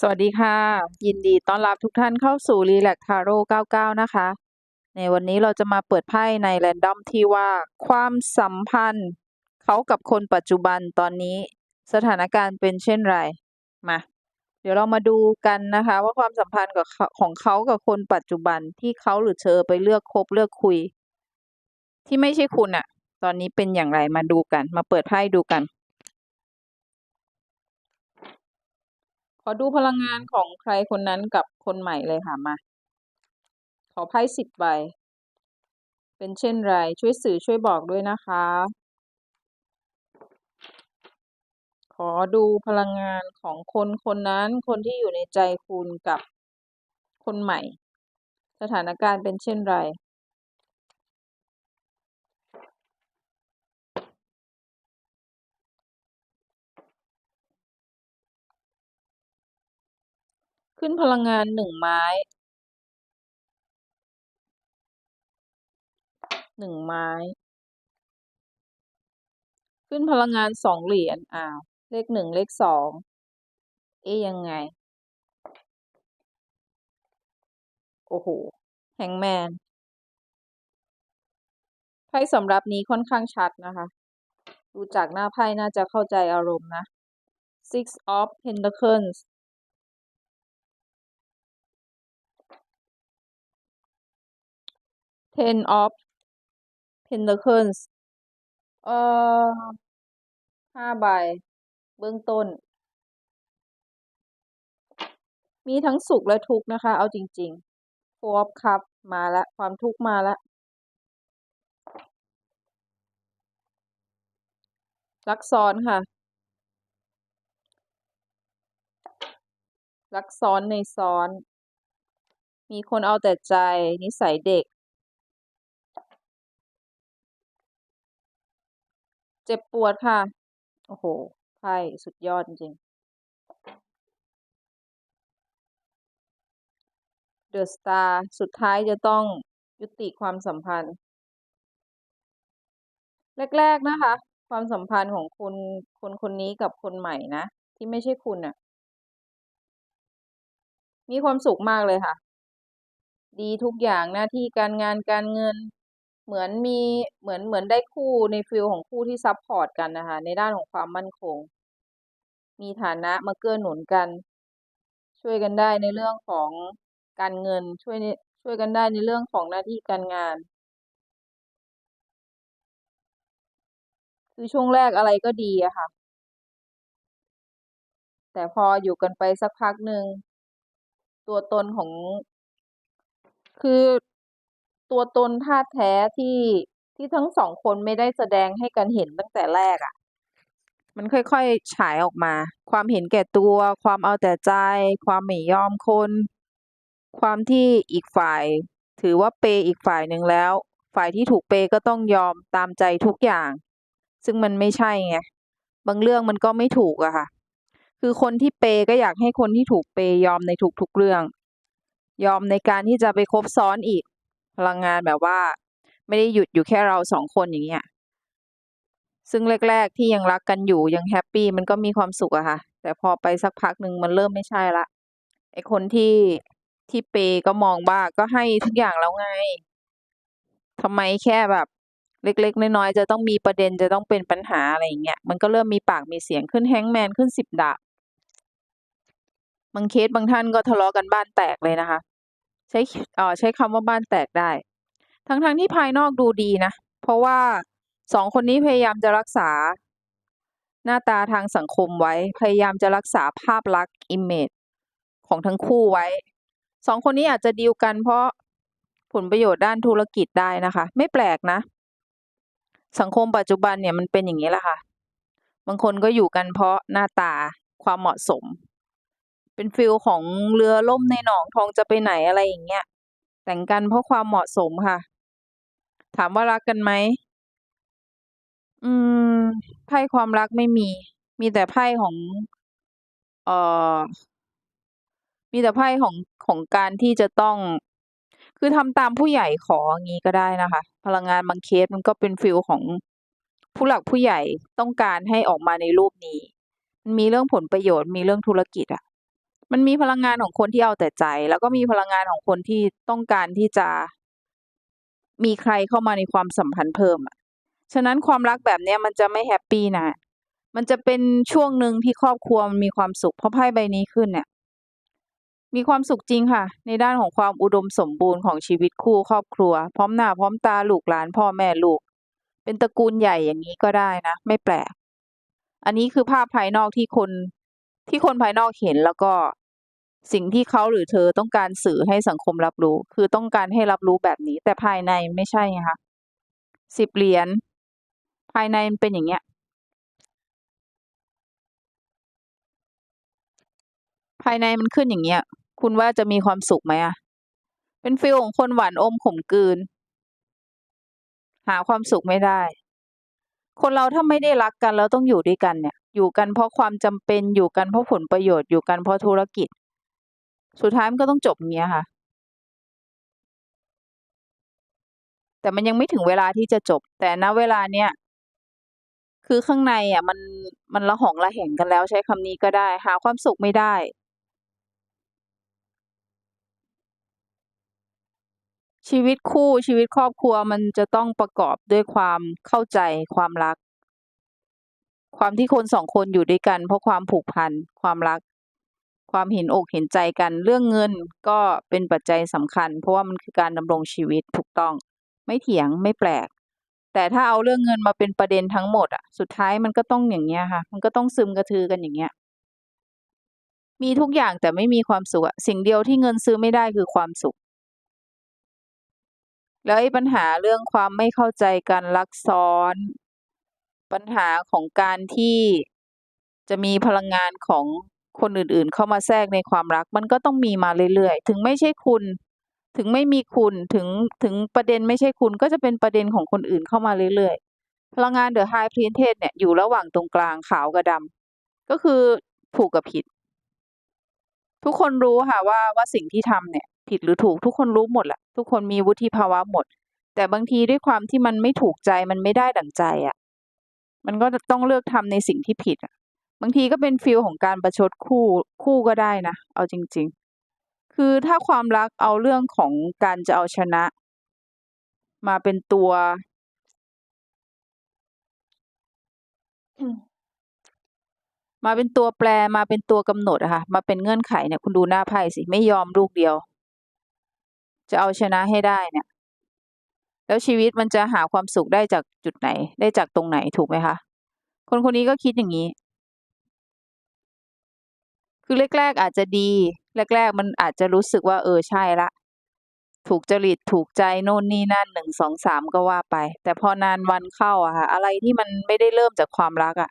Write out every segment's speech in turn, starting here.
สวัสดีค่ะ ยินดีต้อนรับทุกท่านเข้าสู่ Relax t a r o 99 นะคะ ในวันนี้เราจะมาเปิดไพ่ใน Random ที่ว่า ความสัมพันธ์ เขากับคนปัจจุบันตอนนี้สถานการณ์เป็นเช่นไรมาเดี๋ยวเรามาดูกันนะคะ ว่าความสัมพันธ์กับของเขากับคนปัจจุบันที่เขาหรือเธอไปเลือกคบเลือกคุย ที่ไม่ใช่คุณอะตอนนี้เป็นอย่างไรมาดูกัน มาเปิดไพ่ดูกัน ขอดูพลังงานของใครคนนั้นกับคนใหม่เลยค่ะมา ขอไพ่สิบใบ เป็นเช่นไร ช่วยสื่อช่วยบอกด้วยนะคะ ขอดูพลังงานของคนคนนั้น คนที่อยู่ในใจคุณกับคนใหม่ สถานการณ์เป็นเช่นไร ขึ้นพลังงานหนึ่งไม้ หนึ่งไม้ ขึ้นพลังงานสองเหรียญ อ้าว เลขหนึ่งเลขสอง เอ๊ยยังไง โอ้โห แฮงแมน ไพ่สำหรับนี้ค่อนข้างชัดนะคะ ดูจากหน้าไพ่น่าจะเข้าใจอารมณ์นะ Six of Pentacles Ten of Pentacles เอ่อห้าใบ เบื้องต้น มีทั้งสุขและทุกข์นะคะ เอาจริงๆ Four of Cups มาแล้วความทุกข์มาแล้วรักซ้อนค่ะรักซ้อนในซ้อน มีคนเอาแต่ใจ นิสัยเด็ก เจ็บปวดค่ะ โอ้โห ไพ่สุดยอดจริง เดอะสตาร์ สุดท้ายจะต้องยุติความสัมพันธ์ แรก ๆ นะคะ ความสัมพันธ์ของคุณคนคนนี้กับคนใหม่นะ ที่ไม่ใช่คุณน่ะ มีความสุขมากเลยค่ะ ดีทุกอย่างหน้าที่การงานการเงิน เหมือนมีเหมือนเหมือนได้คู่ในฟิลของคู่ที่ซัพพอร์ตกันนะคะ ในด้านของความมั่นคง มีฐานะมาเกื้อหนุนกัน ช่วยกันได้ในเรื่องของการเงินช่วยช่วยกันได้ในเรื่องของหน้าที่การงาน คือช่วงแรกอะไรก็ดีอะค่ะ แต่พออยู่กันไปสักพักหนึ่งตัวตนของคือ ตัวตนธาแท้ที่ที่ทั้งสองคนไม่ได้แสดงให้กันเห็นตั้งแต่แรกอะมันค่อยๆฉายออกมา ความเห็นแก่ตัว ความเอาแต่ใจ ความไม่ยอมคน ความที่อีกฝ่าย ถือว่าเปย์อีกฝ่ายหนึ่งแล้ว ฝ่ายที่ถูกเปย์ก็ต้องยอมตามใจทุกอย่าง ซึ่งมันไม่ใช่ไง บางเรื่องมันก็ไม่ถูกอะค่ะ คือคนที่เปย์ก็อยากให้คนที่ถูกเปย์ยอมในทุกๆเรื่อง ยอมในการที่จะไปคบซ้อนอีก พลังงานแบบว่า ไม่ได้หยุดอยู่แค่เราสองคนอย่างเงี้ยซึ่งแรก ๆ ที่ยังรักกันอยู่ยังแฮปปี้มันก็มีความสุขอะค่ะ แต่พอไปสักพักหนึ่งมันเริ่มไม่ใช่ละไอคนที่ที่เปย์ก็มองว่าก็ให้ทุกอย่างแล้วไงทำไมแค่แบบ เล็ก ๆ น้อยๆจะต้องมีประเด็นจะต้องเป็นปัญหาอะไรอย่างเงี้ยมันก็เริ่มมีปากมีเสียงขึ้นแฮงแมนขึ้นสิบดาบบางเคสบางท่านก็ทะเลาะกันบ้านแตกเลยนะคะ ใช้อ่อใช้คำว่าบ้านแตกได้ ทั้งๆที่ภายนอกดูดีนะ เพราะว่าสองคนนี้พยายามจะรักษา หน้าตาทางสังคมไว้ พยายามจะรักษาภาพลักษณ์อิมเมจของทั้งคู่ไว้ สองคนนี้อาจจะดีลกันเพราะผลประโยชน์ด้านธุรกิจได้นะคะ ไม่แปลกนะ สังคมปัจจุบันเนี่ยมันเป็นอย่างนี้แหละค่ะ บางคนก็อยู่กันเพราะหน้าตาความเหมาะสม เป็นฟิลของเรือล่มในหนองทองจะไปไหนอะไรอย่างเงี้ย แต่งกันเพราะความเหมาะสมค่ะ ถามว่ารักกันไหม อืม ไพ่ความรักไม่มี มีแต่ไพ่ของเอ่อมีแต่ไพ่ของของการที่จะต้อง คือทำตามผู้ใหญ่ขออย่างงี้ก็ได้นะคะ พลังงานบางเคสมันก็เป็นฟิลของผู้หลักผู้ใหญ่ต้องการให้ออกมาในรูปนี้ มันมีเรื่องผลประโยชน์มีเรื่องธุรกิจอะ มันมีพลังงานของคนที่เอาแต่ใจ แล้วก็มีพลังงานของคนที่ต้องการที่จะ มีใครเข้ามาในความสัมพันธ์เพิ่มอะฉะนั้นความรักแบบเนี้ยมันจะไม่แฮปปี้นะมันจะเป็นช่วงหนึ่งที่ครอบครัวมันมีความสุขเพราะไพ่ใบนี้ขึ้นเนี่ย มีความสุขจริงค่ะ ในด้านของความอุดมสมบูรณ์ของชีวิตคู่ครอบครัว พร้อมหน้าพร้อมตาลูกหลานพ่อแม่ลูก เป็นตระกูลใหญ่อย่างนี้ก็ได้นะ ไม่แปลก อันนี้คือภาพภายนอกที่คนที่คนภายนอกเห็นแล้วก็ สิ่งที่เขาหรือเธอต้องการสื่อให้สังคมรับรู้ คือต้องการให้รับรู้แบบนี้ แต่ภายในไม่ใช่ไงคะสิบเหรียญภายในมันเป็นอย่างเงี้ย ภายในมันขึ้นอย่างเงี้ย คุณว่าจะมีความสุขไหมอะเป็นฟีลของคนหวานอมขมกลืน หาความสุขไม่ได้ คนเราถ้าไม่ได้รักกันแล้วต้องอยู่ด้วยกันเนี่ย อยู่กันเพราะความจำเป็นอยู่กันเพราะผลประโยชน์อยู่กันเพราะธุรกิจ สุดท้ายมันก็ต้องจบอย่างเงี้ยค่ะ แต่มันยังไม่ถึงเวลาที่จะจบ แต่ณเวลาเนี้ยคือข้างในอะ มันมันระหองระแหงกันแล้วใช้คำนี้ก็ได้ หาความสุขไม่ได้ ชีวิตคู่ชีวิตครอบครัวมันจะต้องประกอบด้วยความเข้าใจความรัก ความที่คนสองคนอยู่ด้วยกัน เพราะความผูกพันความรัก ความเห็นอกเห็นใจกันเรื่องเงินก็เป็นปัจจัยสำคัญ เพราะว่ามันคือการดำรงชีวิตถูกต้องไม่เถียงไม่แปลก แต่ถ้าเอาเรื่องเงินมาเป็นประเด็นทั้งหมดอะสุดท้ายมันก็ต้องอย่างเงี้ยค่ะ มันก็ต้องซึมกระทือกันอย่างเงี้ยมีทุกอย่างแต่ไม่มีความสุขสิ่งเดียวที่เงินซื้อไม่ได้คือความสุข แล้วไอ้ปัญหาเรื่องความไม่เข้าใจกันรักซ้อน ปัญหาของการที่จะมีพลังงานของ คนอื่นๆ เข้ามาแทรกในความรัก มันก็ต้องมีมาเรื่อยๆ ถึงไม่ใช่คุณ ถึงไม่มีคุณถึงถึงประเด็นไม่ใช่คุณก็จะเป็นประเด็นของคนอื่นเข้ามาเรื่อยๆพลังงานเดอะไฮพรีนเทสเนี่ยอยู่ระหว่างตรงกลางขาวกับดำก็คือถูกกับผิด ทุกคนรู้ค่ะว่าว่าสิ่งที่ทำเนี่ย ผิดหรือถูกทุกคนรู้หมดแหละทุกคนมีวุฒิภาวะหมด แต่บางทีด้วยความที่มันไม่ถูกใจมันไม่ได้ดั่งใจอะ่ะ มันก็ต้องเลือกทำในสิ่งที่ผิดอะ บางทีก็เป็นฟีลของการประชดคู่คู่ก็ได้นะ เอาจริง ๆ คือถ้าความรักเอาเรื่องของการจะเอาชนะ มาเป็นตัว มาเป็นตัวแปรมาเป็นตัวกำหนดอะค่ะ มาเป็นเงื่อนไขเนี่ยคุณดูหน้าไพ่สิ ไม่ยอมลูกเดียว จะเอาชนะให้ได้เนี่ย แล้วชีวิตมันจะหาความสุขได้จากจุดไหน ได้จากตรงไหนถูกไหมคะ คนคนนี้ก็คิดอย่างนี้ คือแรก ๆอาจจะดี แรก ๆ มันอาจจะรู้สึกว่า เออใช่ละ ถูกจริตถูกใจโน่นนี่นั่นหนึ่งสองสามก็ว่าไป แต่พอนานวันเข้าอะค่ะ อะไรที่มันไม่ได้เริ่มจากความรักอะ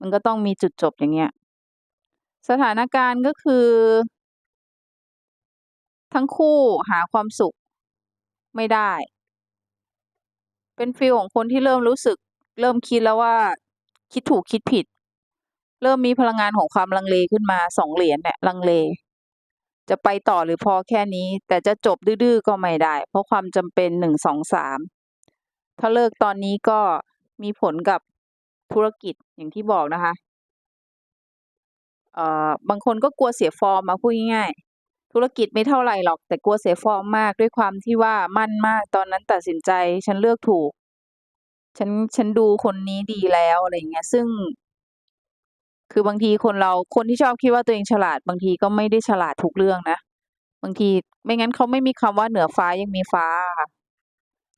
มันก็ต้องมีจุดจบอย่างเงี้ย สถานการณ์ก็คือ ทั้งคู่หาความสุขไม่ได้ เป็นฟีลของคนที่เริ่มรู้สึก เริ่มคิดแล้วว่า คิดถูกคิดผิด เริ่มมีพลังงานของความลังเลขึ้นมาสองเหรียญเนี่ยลังเล จะไปต่อหรือพอแค่นี้ แต่จะจบดื้อๆก็ไม่ได้ เพราะความจำเป็นหนึ่งสองสามถ้าเลิกตอนนี้ก็มีผลกับธุรกิจอย่างที่บอกนะคะเอ่อบางคนก็กลัวเสียฟอร์มมาพูดง่ายๆธุรกิจไม่เท่าไหร่หรอกแต่กลัวเสียฟอร์มมากด้วยความที่ว่ามั่นมากตอนนั้นตัดสินใจฉันเลือกถูก ฉันฉันดูคนนี้ดีแล้วอะไรเงี้ย ซึ่ง คือบางทีคนเราคนที่ชอบคิดว่าตัวเองฉลาด บางทีก็ไม่ได้ฉลาดทุกเรื่องนะ บางทีไม่งั้นเขาไม่มีคำว่าเหนือฟ้ายังมีฟ้าค่ะ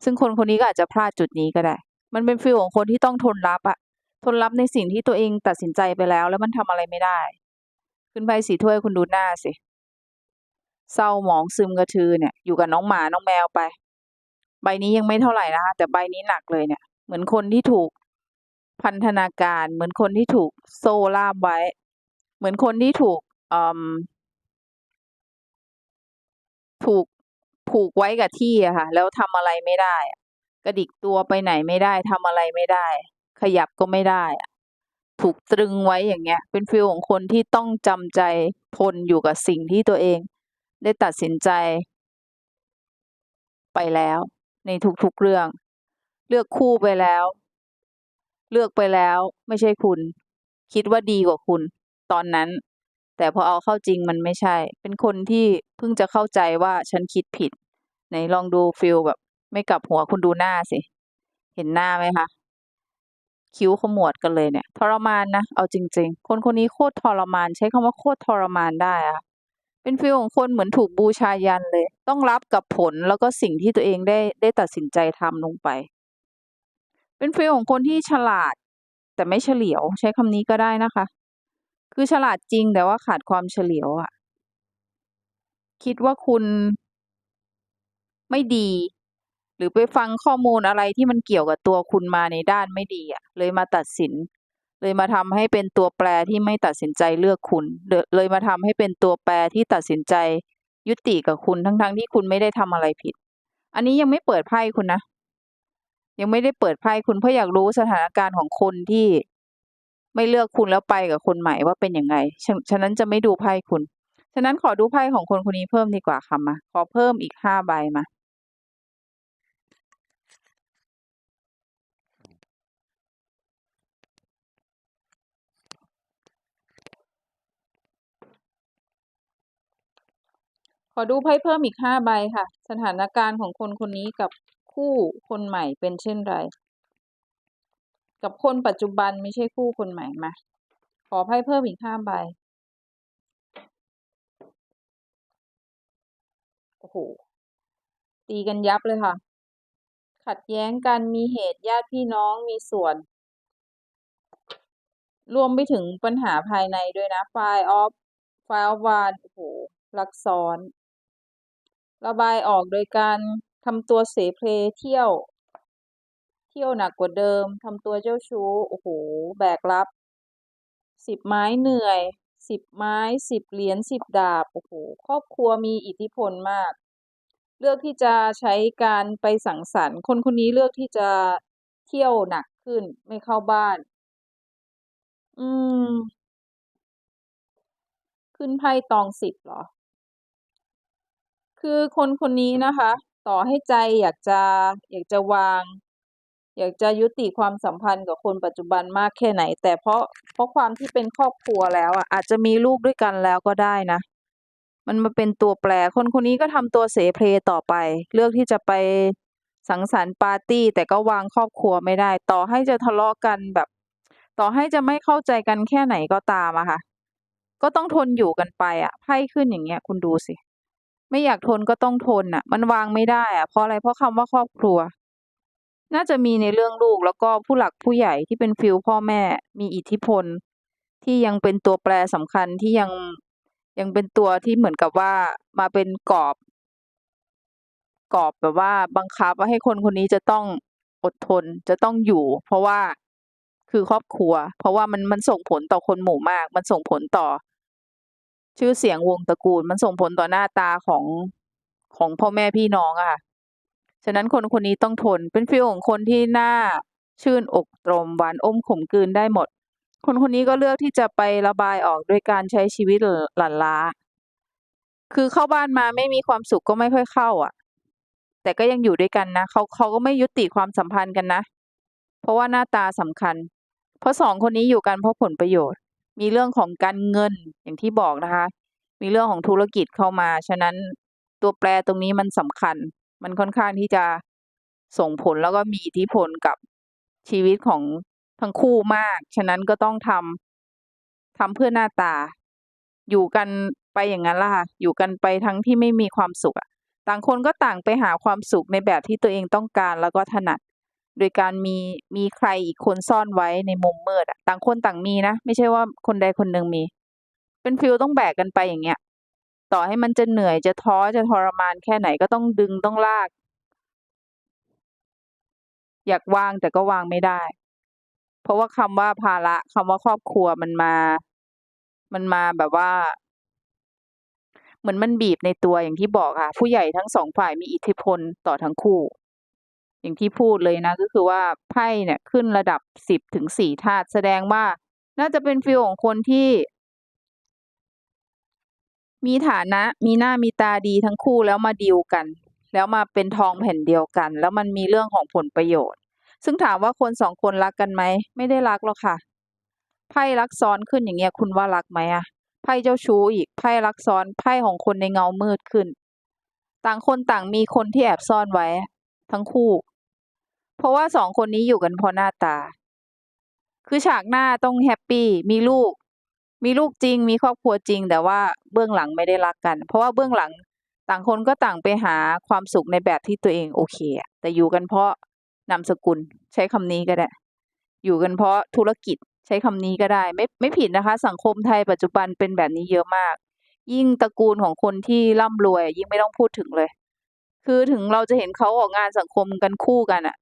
ซึ่งคนคนนี้ก็อาจจะพลาดจุดนี้ก็ได้ มันเป็นฟีลของคนที่ต้องทนรับอะทนรับในสิ่งที่ตัวเองตัดสินใจไปแล้ว แล้วมันทำอะไรไม่ได้ ขึ้นไพ่สีถ้วยคุณดูหน้าสิเศร้าหมองซึมกระทือเนี่ย อยู่กับน้องหมาน้องแมวไป ใบนี้ยังไม่เท่าไหร่นะคะแต่ใบนี้หนักเลยเนี่ย เหมือนคนที่ถูก พันธนาการเหมือนคนที่ถูกโซ่ล่ามไว้ เหมือนคนที่ถูกถูกผูกไว้กับที่อะค่ะ แล้วทำอะไรไม่ได้ กระดิกตัวไปไหนไม่ได้ทำอะไรไม่ได้ ขยับก็ไม่ได้อะถูกตรึงไว้อย่างเงี้ย เป็นฟีลของคนที่ต้องจำใจทนอยู่กับสิ่งที่ตัวเอง ได้ตัดสินใจ ไปแล้ว ในทุกๆเรื่อง เลือกคู่ไปแล้ว เลือกไปแล้วไม่ใช่คุณ คิดว่าดีกว่าคุณ ตอนนั้น แต่พอเอาเข้าจริงมันไม่ใช่ เป็นคนที่เพิ่งจะเข้าใจว่าฉันคิดผิดไหนลองดูฟิลแบบ ไม่กลับหัวคุณดูหน้าสิ เห็นหน้าไหมคะคิ้วขมวดกันเลยเนี่ยทรมานนะเอาจริง ๆ คนคนนี้โคตรทรมาน ใช้คำว่าโคตรทรมานได้อะเป็นฟีลของคนเหมือนถูกบูชายันเลย ต้องรับกับผลแล้วก็สิ่งที่ตัวเองได้ได้ตัดสินใจทำลงไป เป็นฟีลของคนที่ฉลาด แต่ไม่เฉลียวใช้คำนี้ก็ได้นะคะ คือฉลาดจริงแต่ว่าขาดความเฉลียวอะคิดว่าคุณไม่ดี หรือไปฟังข้อมูลอะไรที่มันเกี่ยวกับตัวคุณมาในด้านไม่ดีอะเลยมาตัดสิน เลยมาทำให้เป็นตัวแปรที่ไม่ตัดสินใจเลือกคุณ เลยมาทำให้เป็นตัวแปรที่ตัดสินใจยุติกับคุณทั้งๆที่คุณไม่ได้ทำอะไรผิด อันนี้ยังไม่เปิดไพ่คุณนะ ยังไม่ได้เปิดไพ่คุณเพราะอยากรู้สถานการณ์ของคนที่ไม่เลือกคุณแล้วไปกับคนใหม่ว่าเป็นยังไงฉะฉะนั้นจะไม่ดูไพ่คุณ ฉะนั้นขอดูไพ่ของคนคนนี้เพิ่มดีกว่าค่ะมา ขอเพิ่มอีกห้าใบมาขอดูไพ่เพิ่มอีกห้าใบค่ะ สถานการณ์ของคนคนนี้กับ คู่คนใหม่เป็นเช่นไร กับคนปัจจุบันไม่ใช่คู่คนใหม่มา ขอไพ่เพิ่มอีกห้าใบ โอ้โห ตีกันยับเลยค่ะ ขัดแย้งกันมีเหตุญาติพี่น้องมีส่วน รวมไปถึงปัญหาภายในด้วยนะไฟออฟไฟออฟวานโอ้โหลักซ้อน ระบายออกโดยการ ทำตัวเสเพลเที่ยว เที่ยวหนักกว่าเดิมทำตัวเจ้าชู้โอ้โหแบกรับสิบไม้เหนื่อยสิบไม้สิบเหรียญสิบดาบโอ้โหครอบครัวมีอิทธิพลมาก เลือกที่จะใช้การไปสังสรรค์ คนคนนี้เลือกที่จะเที่ยวหนักขึ้นไม่เข้าบ้าน อืม ขึ้นไพ่ตองสิบเหรอ คือคนคนนี้นะคะ ต่อให้ใจอยากจะอยากจะวาง อยากจะยุติความสัมพันธ์กับคนปัจจุบันมากแค่ไหน แต่เพราะเพราะความที่เป็นครอบครัวแล้วอะอาจจะมีลูกด้วยกันแล้วก็ได้นะ มันมาเป็นตัวแปรคนคนนี้ก็ทำตัวเสเพลต่อไป เลือกที่จะไปสังสรรค์ปาร์ตี้ แต่ก็วางครอบครัวไม่ได้ ต่อให้จะทะเลาะกันแบบ ต่อให้จะไม่เข้าใจกันแค่ไหนก็ตามอะค่ะ ก็ต้องทนอยู่กันไปอะไพ่ขึ้นอย่างเงี้ย คุณดูสิ ไม่อยากทนก็ต้องทนน่ะ มันวางไม่ได้อะเพราะอะไรเพราะคำว่าครอบครัว น่าจะมีในเรื่องลูกแล้วก็ผู้หลักผู้ใหญ่ที่เป็นฟีลพ่อแม่มีอิทธิพล ที่ยังเป็นตัวแปรสำคัญที่ยังยังเป็นตัวที่เหมือนกับว่ามาเป็นกรอบ กรอบแบบว่าบังคับว่าให้คนคนนี้จะต้องอดทนจะต้องอยู่ เพราะว่าคือครอบครัว เพราะว่ามันมันส่งผลต่อคนหมู่มาก มันส่งผลต่อ ชื่อเสียงวงตระกูลมันส่งผลต่อหน้าตาของของพ่อแม่พี่น้องอะค่ะ ฉะนั้นคนคนนี้ต้องทน เป็นฟีลของคนที่หน่าชื่นอกตรมหวานอมขมกลืนได้หมด คนคนนี้ก็เลือกที่จะไประบายออกด้วยการใช้ชีวิตหลันล้า คือเข้าบ้านมาไม่มีความสุขก็ไม่ค่อยเข้าอะแต่ก็ยังอยู่ด้วยกันนะเขาเขาก็ไม่ยุติความสัมพันธ์กันนะ เพราะว่าหน้าตาสำคัญ เพราะสองคนนี้อยู่กันเพราะผลประโยชน์ มีเรื่องของการเงินอย่างที่บอกนะคะ มีเรื่องของธุรกิจเข้ามา ฉะนั้นตัวแปรตรงนี้มันสำคัญ มันค่อนข้างที่จะส่งผลแล้วก็มีอิทธิพลกับชีวิตของทั้งคู่มาก ฉะนั้นก็ต้องทำทำเพื่อหน้าตา อยู่กันไปอย่างงั้นแหละค่ะ อยู่กันไปทั้งที่ไม่มีความสุข ต่างคนก็ต่างไปหาความสุขในแบบที่ตัวเองต้องการแล้วก็ถนัด โดยการมีมีใครอีกคนซ่อนไว้ในมุมมืดอะต่างคนต่างมีนะ ไม่ใช่ว่าคนใดคนหนึ่งมี เป็นฟีลต้องแบกกันไปอย่างเงี้ย ต่อให้มันจะเหนื่อยจะท้อจะทรมานแค่ไหนก็ต้องดึงต้องลาก อยากวางแต่ก็วางไม่ได้ เพราะว่าคำว่าภาระคำว่าครอบครัวมันมา มันมาแบบว่า เหมือนมันบีบในตัวอย่างที่บอกค่ะ ผู้ใหญ่ทั้งสองฝ่ายมีอิทธิพลต่อทั้งคู่ อย่างที่พูดเลยนะก็คือว่าไพ่เนี่ยขึ้นระดับสิบถึงสี่ธาตุแสดงว่า น่าจะเป็นฟีลของคนที่ มีฐานะ มีหน้ามีตาดีทั้งคู่แล้วมาดีลกัน แล้วมาเป็นทองแผ่นเดียวกัน แล้วมันมีเรื่องของผลประโยชน์ ซึ่งถามว่าคนสองคนรักกันไหมไม่ได้รักหรอกค่ะไพ่รักซ้อนขึ้นอย่างเงี้ยคุณว่ารักไหมอะไพ่เจ้าชู้อีกไพ่รักซ้อนไพ่ของคนในเงามืดขึ้น ต่างคนต่างมีคนที่แอบซ่อนไว้ ทั้งคู่ เพราะว่าสองคนนี้อยู่กันเพราะหน้าตา คือฉากหน้าต้องแฮปปี้มีลูก มีลูกจริง มีครอบครัวจริง แต่ว่าเบื้องหลังไม่ได้รักกัน เพราะว่าเบื้องหลังต่างคนก็ต่างไปหาความสุขในแบบที่ตัวเองโอเคแต่อยู่กันเพราะนามสกุลใช้คำนี้ก็ได้ อยู่กันเพราะธุรกิจใช้คำนี้ก็ได้ ไม่ไม่ผิดนะคะ สังคมไทยปัจจุบันเป็นแบบนี้เยอะมาก ยิ่งตระกูลของคนที่ร่ำรวย ยิ่งไม่ต้องพูดถึงเลย คือถึงเราจะเห็นเขาออกงานสังคมกันคู่กันอะ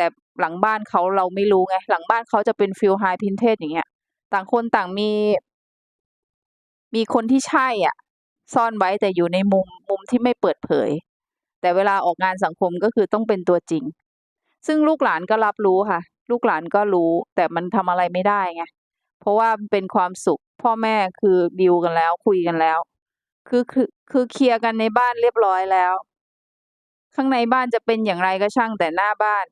แต่หลังบ้านเขาเราไม่รู้ไง หลังบ้านเขาจะเป็นฟีลไฮพินเทสอย่างเงี้ย ต่างคนต่างมี มีคนที่ใช่อะ ซ่อนไว้แต่อยู่ในมุมมุมที่ไม่เปิดเผย แต่เวลาออกงานสังคมก็คือต้องเป็นตัวจริง ซึ่งลูกหลานก็รับรู้ค่ะ ลูกหลานก็รู้ แต่มันทำอะไรไม่ได้ไงเพราะว่าเป็นความสุขพ่อแม่คือดีลกันแล้วคุยกันแล้ว คือคือคือเคลียร์กันในบ้านเรียบร้อยแล้ว ข้างในบ้านจะเป็นอย่างไรก็ช่างแต่หน้าบ้าน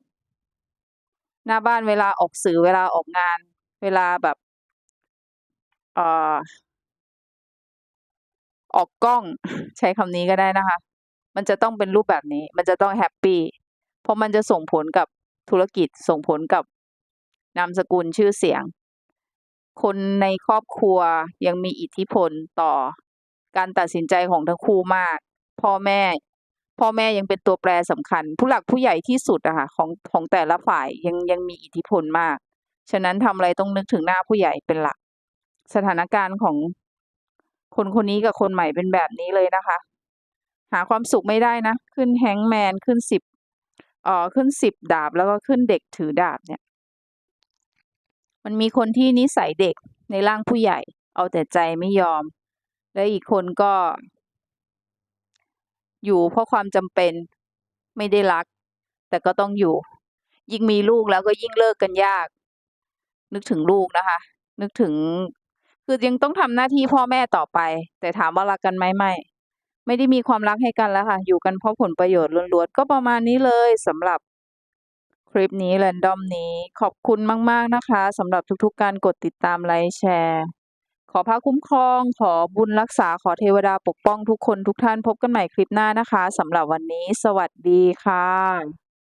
หน้าบ้านเวลาออกสื่อเวลาออกงาน เวลาแบบเอ่อออกกล้องใช้คำนี้ก็ได้นะคะ มันจะต้องเป็นรูปแบบนี้ มันจะต้องแฮปปี้เพราะมันจะส่งผลกับธุรกิจส่งผลกับนามสกุลชื่อเสียง คนในครอบครัวยังมีอิทธิพลต่อการตัดสินใจของทั้งคู่มาก พ่อแม่ พ่อแม่ยังเป็นตัวแปรสำคัญ ผู้หลักผู้ใหญ่ที่สุดอะค่ะของของแต่ละฝ่ายยังยังมีอิทธิพลมาก ฉะนั้นทำอะไรต้องนึกถึงหน้าผู้ใหญ่เป็นหลัก สถานการณ์ของคนคนนี้กับคนใหม่เป็นแบบนี้เลยนะคะ หาความสุขไม่ได้นะ ขึ้น Hangman ขึ้น10เอ่อขึ้น10ดาบแล้วก็ขึ้นเด็กถือดาบเนี่ย มันมีคนที่นิสัยเด็กในร่างผู้ใหญ่ เอาแต่ใจไม่ยอม และอีกคนก็ อยู่เพราะความจำเป็นไม่ได้รัก แต่ก็ต้องอยู่ ยิ่งมีลูกแล้วก็ยิ่งเลิกกันยาก นึกถึงลูกนะคะ นึกถึง คือยังต้องทำหน้าที่พ่อแม่ต่อไป แต่ถามว่ารักกันไหมไม่ ไม่ได้มีความรักให้กันแล้วค่ะ อยู่กันเพราะผลประโยชน์ล้วนๆก็ประมาณนี้เลยสำหรับคลิปนี้ random นี้ขอบคุณมาก ๆ นะคะสำหรับทุกๆการกดติดตามไลก์แชร์ ขอพระคุ้มครอง ขอบุญรักษา ขอเทวดาปกป้องทุกคนทุกท่านพบกันใหม่คลิปหน้านะคะสำหรับวันนี้ สวัสดีค่ะ